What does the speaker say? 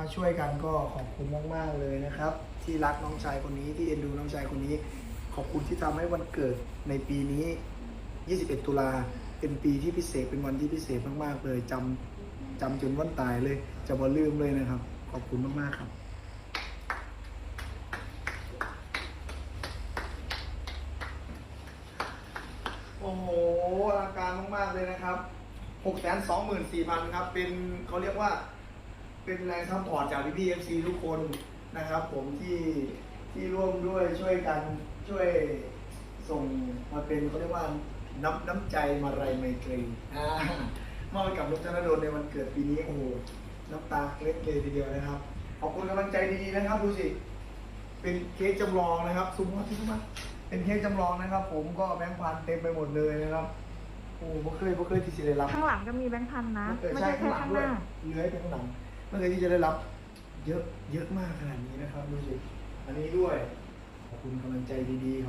มาช่วยกันก็ขอบคุณมาก ๆ เลยนะครับ ที่รักน้องชายคนนี้ที่เอ็นดูน้องชายคนนี้ ขอบคุณที่ทำให้วันเกิดในปีนี้ 21 ตุลาเป็นปีที่พิเศษเป็นวันที่พิเศษมากๆเลยจำจำจนวันตายเลยจะมาลืมเลยนะครับ ขอบคุณมาก ๆ ครับโอ้โหอลังการมาก ๆ เลยนะครับ 6 2 4 0 0 0 ครับ เป็นเขาเรียกว่า เป็นแรงซัพพอร์ตจากพี่พีเอฟซีทุกคนนะครับ ผมที่ที่ร่วมด้วยช่วยกันช่วยส่งมาเป็นเขาเรียกว่าน้ำน้ำใจมาไรไมตรีอ่ามอบให้กับลูกธนดลในวันเกิดปีนี้โอ้โหน้ำตาเล็ดเลยทีเดียวนะครับ ขอบคุณกำลังใจดีๆนะครับดูสิเป็นเค้กจำลองนะครับซุ้มมาที่ซุ้มมาเป็นเค้กจำลองนะครับ ผมก็แบงค์พันเต็มไปหมดเลยนะครับโอ้บ่เคยบ่เคยที่จะได้รับข้างหลังก็มีแบงค์พันนะเออไม่ใช่ใช่ข้างแค่หลังข้างหด้วยน้าเลื้อยไปข้างหลัง ไม่เคยที่จะได้รับ เยอะเยอะมากขนาดนี้นะครับดูสิอันนี้ด้วยขอบคุณกำลังใจดีๆ